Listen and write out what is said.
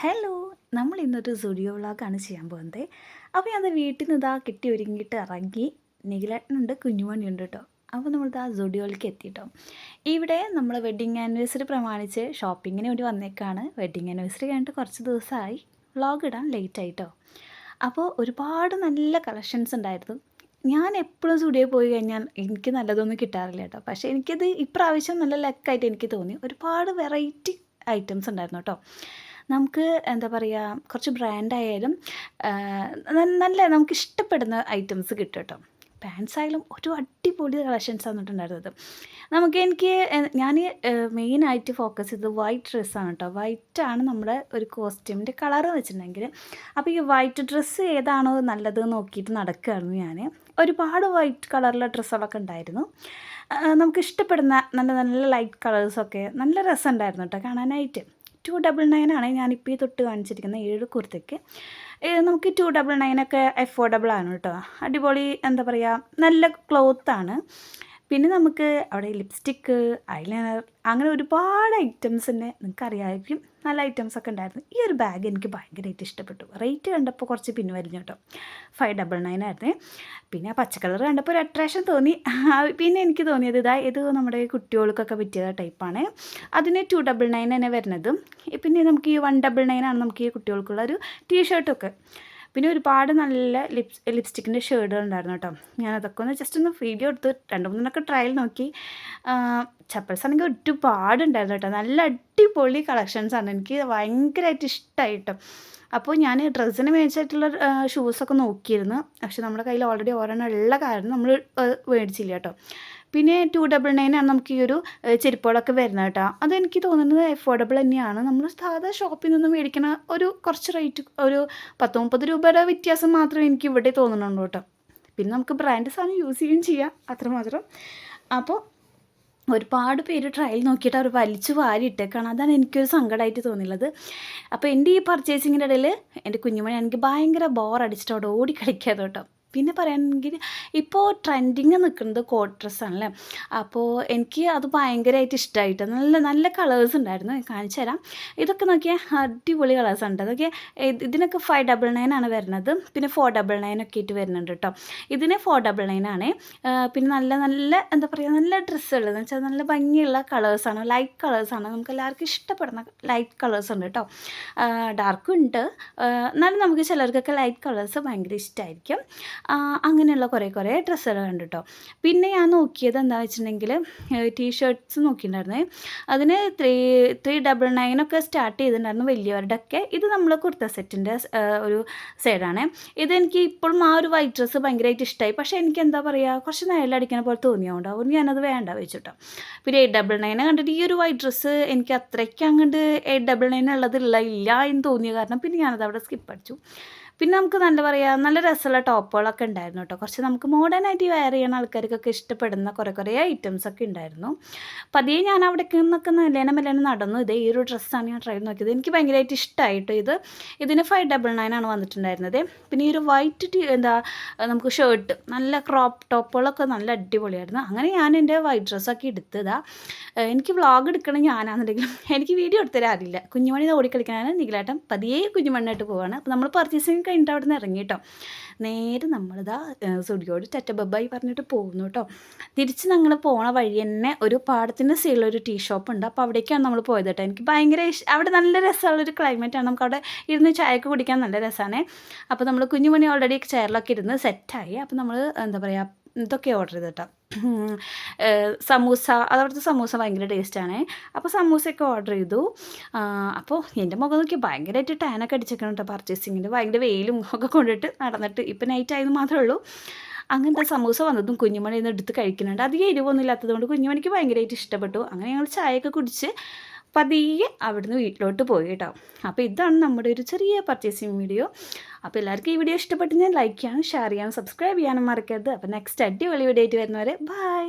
Hello നമ്മൾ ഇന്നൊരു studio വ്ളോഗാണ് ചെയ്യാൻ പോകുന്നത്. അപ്പോൾ ഞാൻ വീട്ടിൽ നിന്ന് ഇതാ കെട്ടി ഒരുങ്ങിയിട്ട് ഇറങ്ങി നിഖിലേട്ടനുണ്ട് കുഞ്ഞുമണിയുണ്ട് കേട്ടോ. അപ്പോൾ നമ്മളിതാ സ്റ്റുഡിയോയിലേക്ക് എത്തിയിട്ടോ. ഇവിടെ നമ്മൾ വെഡ്ഡിങ് ആനിവേഴ്സറി പ്രമാണിച്ച് ഷോപ്പിങ്ങിന് വേണ്ടി വന്നേക്കാണ്. വെഡ്ഡിങ് ആനിവേഴ്സറി കഴിഞ്ഞിട്ട് കുറച്ച് ദിവസമായി വ്ളോഗ് ഇടാൻ ലേറ്റ് ആയിട്ടോ. അപ്പോൾ ഒരുപാട് നല്ല കളക്ഷൻസ് ഉണ്ടായിരുന്നു. ഞാൻ എപ്പോഴും സ്റ്റുഡിയോ പോയി കഴിഞ്ഞാൽ എനിക്ക് നല്ലതൊന്നും കിട്ടാറില്ല കേട്ടോ. പക്ഷേ എനിക്കത് ഇപ്രാവശ്യം നല്ല ലക്കായിട്ട് എനിക്ക് തോന്നി. ഒരുപാട് വെറൈറ്റി ഐറ്റംസ് ഉണ്ടായിരുന്നു കേട്ടോ. നമുക്ക് എന്താ പറയുക കുറച്ച് ബ്രാൻഡായാലും നല്ല നമുക്ക് ഇഷ്ടപ്പെടുന്ന ഐറ്റംസ് കിട്ടും കേട്ടോ പാൻസ് ആയാലും ഒരു അടിപൊളി കളക്ഷൻസ് വന്നിട്ടുണ്ടായിരുന്നത്. നമുക്ക് എനിക്ക് ഞാൻ മെയിനായിട്ട് ഫോക്കസ് ചെയ്തത് വൈറ്റ് ഡ്രസ്സാണ് കേട്ടോ ആണ് നമ്മുടെ ഒരു കോസ്റ്റ്യൂമിന്റെ കളർ എന്ന് വെച്ചിട്ടുണ്ടെങ്കിൽ അപ്പോൾ ഈ വൈറ്റ് ഡ്രസ്സ് ഏതാണോ നല്ലത് നോക്കിയിട്ട് നടക്കുകയായിരുന്നു ഞാൻ ഒരുപാട് വൈറ്റ് കളറിലെ ഡ്രസ്സുകളൊക്കെ ഉണ്ടായിരുന്നു. നമുക്ക് ഇഷ്ടപ്പെടുന്ന നല്ല നല്ല ലൈറ്റ് കളേഴ്സൊക്കെ നല്ല രസമുണ്ടായിരുന്നു കേട്ടോ കാണാനായിട്ട്. ടു ഡബിൾ നയൻ ആണ് ഞാനിപ്പോൾ ഈ തൊട്ട് കാണിച്ചിരിക്കുന്ന ഏഴ് കുർത്തയ്ക്ക് നമുക്ക് ടു ഡബിൾ നയനൊക്കെ അഫോർഡബിൾ ആണ് കേട്ടോ അടിപൊളി എന്താ പറയുക നല്ല ക്ലോത്താണ് പിന്നെ നമുക്ക് അവിടെ ലിപ്സ്റ്റിക്ക് ഐലൈനർ അങ്ങനെ ഒരുപാട് ഐറ്റംസ് തന്നെ നിങ്ങൾക്ക് അറിയാമായിരിക്കും നല്ല ഐറ്റംസ് ഒക്കെ ഉണ്ടായിരുന്നു. ഈ ഒരു ബാഗ് എനിക്ക് ഭയങ്കരമായിട്ട് ഇഷ്ടപ്പെട്ടു. റേറ്റ് കണ്ടപ്പോൾ കുറച്ച് പിൻവലിഞ്ഞു കേട്ടോ ഫൈവ് ഡബിൾ നയൻ ആയിരുന്നു. പിന്നെ ആ പച്ചക്കളർ കണ്ടപ്പോൾ ഒരു അട്രാക്ഷൻ തോന്നി. പിന്നെ എനിക്ക് തോന്നിയത് ഇതാ ഇത് നമ്മുടെ കുട്ടികൾക്കൊക്കെ പറ്റിയ ടൈപ്പാണ് അതിന് ടു ഡബിൾ നയൻ തന്നെ വരുന്നത്. പിന്നെ നമുക്ക് ഈ വൺ ഡബിൾ നയൻ ആണ് നമുക്ക് ഈ കുട്ടികൾക്കുള്ള ഒരു ടീഷർട്ടൊക്കെ പിന്നെ ഒരുപാട് നല്ല ലിപ്സ് ലിപ്സ്റ്റിക്കിന്റെ ഷെയ്ഡുകൾ ഉണ്ടായിരുന്നു കേട്ടോ. ഞാൻ അതൊക്കെ ഒന്ന് ജസ്റ്റ് ഒന്ന് വീഡിയോ എടുത്ത് രണ്ട് മൂന്നെണ്ണൊക്കെ ട്രയൽ നോക്കി. ചപ്പൽസ് ആണെങ്കിൽ ഒരുപാട് ഉണ്ടായിരുന്നു കേട്ടോ. നല്ല അടിപൊളി കളക്ഷൻസാണ് എനിക്ക് ഭയങ്കരമായിട്ട് ഇഷ്ടമായി കേട്ടോ അപ്പോൾ ഞാൻ ഡ്രസ്സിന് മേടിച്ചിട്ടുള്ള ഷൂസൊക്കെ നോക്കിയിരുന്നു. പക്ഷെ നമ്മുടെ കയ്യിൽ ഓൾറെഡി ഒരെണ്ണം ഉള്ള കാരണം നമ്മൾ മേടിച്ചില്ല കേട്ടോ. പിന്നെ ടു ഡബിൾ നയൻ ആണ് നമുക്ക് ഈ ഒരു ചെരുപ്പുകളൊക്കെ വരുന്നത് കേട്ടോ. അതെനിക്ക് തോന്നുന്നത് അഫോർഡബിൾ തന്നെയാണ്. നമ്മൾ സാധാ ഷോപ്പിൽ നിന്ന് മേടിക്കണ ഒരു കുറച്ച് റേറ്റ് ഒരു പത്ത് മുപ്പത് രൂപയുടെ വ്യത്യാസം മാത്രമേ എനിക്ക് ഇവിടെ തോന്നുന്നുള്ളൂ കേട്ടോ. പിന്നെ നമുക്ക് ബ്രാൻഡ് സാധനം യൂസ് ചെയ്യുകയും ചെയ്യാം അത്രമാത്രം അപ്പോൾ ഒരുപാട് പേര് ട്രയൽ നോക്കിയിട്ട് അവർ വലിച്ചു വാരിയിട്ടേക്കാണ് അതാണ് എനിക്കൊരു സങ്കടമായിട്ട് തോന്നിയുള്ളത്. അപ്പോൾ എന്റെ ഈ പർച്ചേസിങ്ങിന്റെ ഇടയിൽ എന്റെ കുഞ്ഞുമണി എനിക്ക് ഭയങ്കര ബോർ അടിച്ചിട്ട് അവിടെ ഓടി കളിക്കാതെ കേട്ടോ. പിന്നെ പറയുകയാണെങ്കിൽ ഇപ്പോൾ ട്രെൻഡിങ് നിൽക്കുന്നത് കോട്ട് ഡ്രസ്സാണല്ലേ അപ്പോൾ എനിക്ക് അത് ഭയങ്കരമായിട്ട് ഇഷ്ടമായിട്ട് നല്ല നല്ല കളേഴ്സ് ഉണ്ടായിരുന്നു. കാണിച്ചു തരാം. ഇതൊക്കെ നോക്കിയാൽ അടിപൊളി കളേഴ്സ് ഉണ്ട് അതൊക്കെ ഇതിനൊക്കെ ഫൈവ് ഡബിൾ നയൻ ആണ് വരുന്നത്. പിന്നെ ഫോർ ഡബിൾ നയൻ ഒക്കെ ആയിട്ട് വരുന്നുണ്ട് കേട്ടോ ഇതിന് ഫോർ ഡബിൾ നയൻ ആണ്. പിന്നെ നല്ല നല്ല എന്താ പറയുക നല്ല ഡ്രസ്സുകൾ എന്ന് വെച്ചാൽ നല്ല ഭംഗിയുള്ള കളേഴ്സാണ് ലൈറ്റ് കളേഴ്സാണ് നമുക്ക് എല്ലാവർക്കും ഇഷ്ടപ്പെടുന്ന ലൈറ്റ് കളേഴ്സ് ഉണ്ട് കേട്ടോ ഡാർക്കും ഉണ്ട്. എന്നാലും നമുക്ക് ചിലർക്കൊക്കെ ലൈറ്റ് കളേഴ്സ് ഭയങ്കര ഇഷ്ടമായിരിക്കും അങ്ങനെയുള്ള കുറേ കുറേ ഡ്രസ്സുകൾ കണ്ടുട്ടോ. പിന്നെ ഞാൻ നോക്കിയത് എന്താ വെച്ചിട്ടുണ്ടെങ്കിൽ ടീഷർട്ട്സ് നോക്കിയിട്ടുണ്ടായിരുന്നേ. അതിന് ത്രീ ത്രീ ഡബിൾ നയനൊക്കെ സ്റ്റാർട്ട് ചെയ്തിട്ടുണ്ടായിരുന്നു വലിയവരുടെ ഒക്കെ ഇത് നമ്മൾ കുർത്ത സെറ്റിന്റെ ഒരു സൈഡാണ്. ഇതെനിക്ക് ഇപ്പോഴും ആ ഒരു വൈറ്റ് ഡ്രസ്സ് ഭയങ്കരമായിട്ട് ഇഷ്ടമായി. പക്ഷേ എനിക്ക് എന്താ പറയുക കുറച്ച് നേരിലടിക്കണ പോലെ തോന്നിയതുകൊണ്ട് അതുകൊണ്ട് ഞാനത് വേണ്ട വെച്ചിട്ടോ. പിന്നെ എയ്റ്റ് ഡബിൾ നയനെ കണ്ടിട്ട് ഈ ഒരു വൈറ്റ് ഡ്രസ്സ് എനിക്ക് അത്രയ്ക്ക് അങ്ങോട്ട് എയ്റ്റ് ഡബിൾ നയൻ ഉള്ളതില്ല ഇല്ല എന്ന് തോന്നിയ കാരണം പിന്നെ ഞാനത് അവിടെ സ്കിപ്പ് അടിച്ചു. പിന്നെ നമുക്ക് നല്ല പറയുക നല്ല രസമുള്ള ടോപ്പുകളൊക്കെ ഉണ്ടായിരുന്നു കേട്ടോ. കുറച്ച് നമുക്ക് മോഡേൺ ആയിട്ട് വെയർ ചെയ്യുന്ന ആൾക്കാർക്കൊക്കെ ഇഷ്ടപ്പെടുന്ന കുറേ കുറേ ഐറ്റംസ് ഒക്കെ ഉണ്ടായിരുന്നു. പതിയെ ഞാൻ അവിടെ നിന്നൊക്കെ നല്ലേനെ മെല്ലേനെ നടന്നു. ഇതേ ഈ ഒരു ഡ്രസ്സാണ് ഞാൻ ട്രൈ നോക്കിയത്. എനിക്ക് ഭയങ്കരമായിട്ട് ഇഷ്ടമായിട്ടോ ഇത്. ഇതിന് ഫൈവ് ഡബിൾ നയൻ ആണ് വന്നിട്ടുണ്ടായിരുന്നത്. പിന്നെ ഈ ഒരു വൈറ്റ് എന്താ നമുക്ക് ഷർട്ട് നല്ല ക്രോപ്പ് ടോപ്പുകളൊക്കെ നല്ല അടിപൊളിയായിരുന്നു. അങ്ങനെ ഞാൻ എന്റെ വൈറ്റ് ഡ്രസ്സൊക്കെ എടുത്തതാ. എനിക്ക് വ്ളോഗ് എടുക്കണം ഞാനാണെന്നുണ്ടെങ്കിലും എനിക്ക് വീഡിയോ എടുത്തരാറില്ല കുഞ്ഞുമണി ഓടിക്കളിക്കാനാണ് നിഖിലേട്ടൻ പതിയെ കുഞ്ഞുമണ്ണായിട്ട് പോവാണ്. അപ്പോൾ നമ്മൾ പർച്ചേസിങ് കഴിഞ്ഞിട്ട് അവിടെ നിന്ന് ഇറങ്ങി കേട്ടോ നേരെ നമ്മളിതാ സുഡിയോട് ടറ്റ ബബ്ബായി പറഞ്ഞിട്ട് പോകുന്നു കേട്ടോ തിരിച്ച് ഞങ്ങൾ പോണ വഴി തന്നെ ഒരു പാടത്തിന്റെ സൈഡിലൊരു ടീ ഷോപ്പ് ഉണ്ട്. അപ്പോൾ അവിടേക്കാണ് നമ്മൾ പോയത് കേട്ടോ എനിക്ക് ഭയങ്കര അവിടെ നല്ല രസമുള്ളൊരു ക്ലൈമറ്റാണ് നമുക്ക് അവിടെ ഇരുന്ന് ചായയൊക്കെ കുടിക്കാൻ നല്ല രസമാണ് അപ്പോൾ നമ്മൾ കുഞ്ഞുമണി ഓൾറെഡി ചെയറിലൊക്കെ ഇരുന്ന് സെറ്റായി അപ്പോൾ നമ്മൾ എന്താ പറയുക ഇതൊക്കെ ഓർഡർ ചെയ്ത് കേട്ടോ സമൂസ അതവിടുത്തെ സമൂസ ഭയങ്കര ടേസ്റ്റാണ് അപ്പോൾ സമൂസയൊക്കെ ഓർഡർ ചെയ്തു. അപ്പോൾ എന്റെ മുഖം നോക്കി ഭയങ്കരമായിട്ട് ടാനൊക്കെ അടിച്ചേക്കണം കേട്ടോ പർച്ചേസിങ്ങിന് ഭയങ്കര വെയിലും ഒക്കെ കൊണ്ടിട്ട് നടന്നിട്ട് ഇപ്പം നൈറ്റ് ആയത് മാത്രമേ ഉള്ളൂ. അങ്ങനത്തെ സമൂസ വന്നതും കുഞ്ഞുമണി എടുത്ത് കഴിക്കുന്നുണ്ട്. അധികം എരിവൊന്നും ഇല്ലാത്തതുകൊണ്ട് കുഞ്ഞുമണിക്ക് ഭയങ്കരമായിട്ട് ഇഷ്ടപ്പെട്ടു. അങ്ങനെ ഞങ്ങൾ ചായയൊക്കെ കുടിച്ച് പതിയെ അവിടുന്ന് വീട്ടിലോട്ട് പോയി കേട്ടോ അപ്പോൾ ഇതാണ് നമ്മുടെ ഒരു ചെറിയ പർച്ചേസിങ് വീഡിയോ അപ്പോൾ എല്ലാവർക്കും ഈ വീഡിയോ ഇഷ്ടപ്പെട്ട് ഞാൻ ലൈക്ക് ചെയ്യാനും ഷെയർ ചെയ്യാനും സബ്സ്ക്രൈബ് ചെയ്യാനും മറക്കരുത്. അപ്പോൾ നെക്സ്റ്റ് അടിപൊളി വീഡിയോ ആയിട്ട് വരുന്നവരെ ബൈ